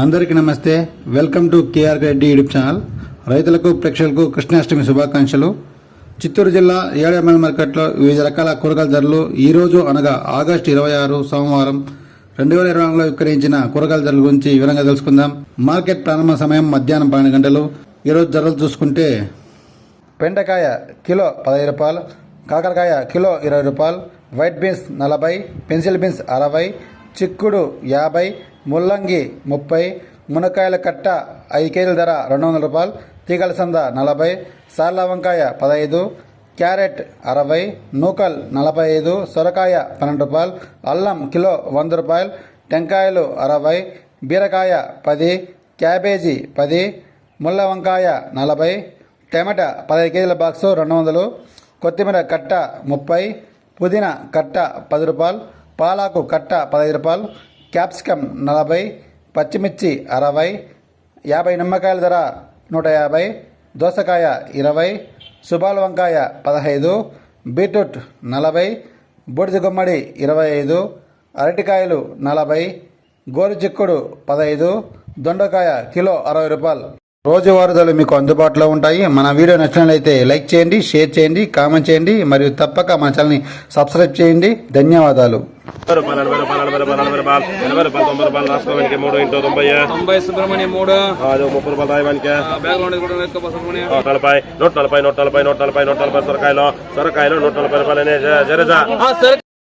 అందరికీ నమస్తే. Welcome to KR Reddy YouTube channel రైతులకు ప్రేక్షకులకు కృష్ణాష్టమి శుభాకాంక్షలు. చిత్తూరు జిల్లా ఏడఎంఎల్ మార్కెట్లో వివిధ రకాల కూరగాయల ధరలు ఈరోజు అనగా ఆగస్టు ఇరవై ఆరు సోమవారం రెండు వేల ఇరవై నాలుగులో విక్రయించిన కూరగాయల ధరల గురించి వివరంగా తెలుసుకుందాం. మార్కెట్ ప్రారంభ సమయం మధ్యాహ్నం పన్నెండు గంటలు. ఈరోజు ధరలు చూసుకుంటే బెండకాయ కిలో పదహైదు రూపాయలు కాకరకాయ కిలో ఇరవై రూపాయలు వైట్ బీన్స్ నలభై పెన్సిల్ బీన్స్ అరవై చిక్కుడు యాభై ముల్లంగి ముప్పై మునక్కాయల కట్ట ఐదు కేజీల ధర రెండు వందల రూపాయలు తీగల సంద నలభై సార్ల వంకాయ పదహైదు క్యారెట్ అరవై నూకల్ నలభై ఐదు సొరకాయ పన్నెండు రూపాయలు అల్లం కిలో వంద రూపాయలు టెంకాయలు అరవై బీరకాయ పది క్యాబేజీ పది ముళ్ళ వంకాయ నలభై టమాటా పదహైదు కేజీల బాక్సు రెండు వందలు కొత్తిమీర కట్ట ముప్పై పుదీనా కట్ట పది రూపాయలు పాలాకు కట్ట పదహైదు రూపాయలు క్యాప్సికమ్ నలభై పచ్చిమిర్చి అరవై యాభై నిమ్మకాయల ధర నూట యాభై దోసకాయ ఇరవై సుబాల వంకాయ పదహైదు బీట్రూట్ నలభై బూడిద గుమ్మడి ఇరవై ఐదు అరటికాయలు నలభై గోరు చిక్కుడు పదహైదు దొండకాయ కిలో అరవై రూపాయలు. రోజువారీ ధరలు మీకు అందుబాటులో ఉంటాయి మన వీడియో నచ్చినట్లయితే లైక్ చేయండి షేర్ చేయండి కామెంట్ చేయండి మరియు తప్పక మన ఛానల్ని సబ్స్క్రైబ్ చేయండి ధన్యవాదాలు ఎనభై రూపాయలు మూడు నూట నలభై నూట నలభై నూట నలభై నూట నలభై సొరకాయలు సొరకాయలు నూట నలభై రూపాయలు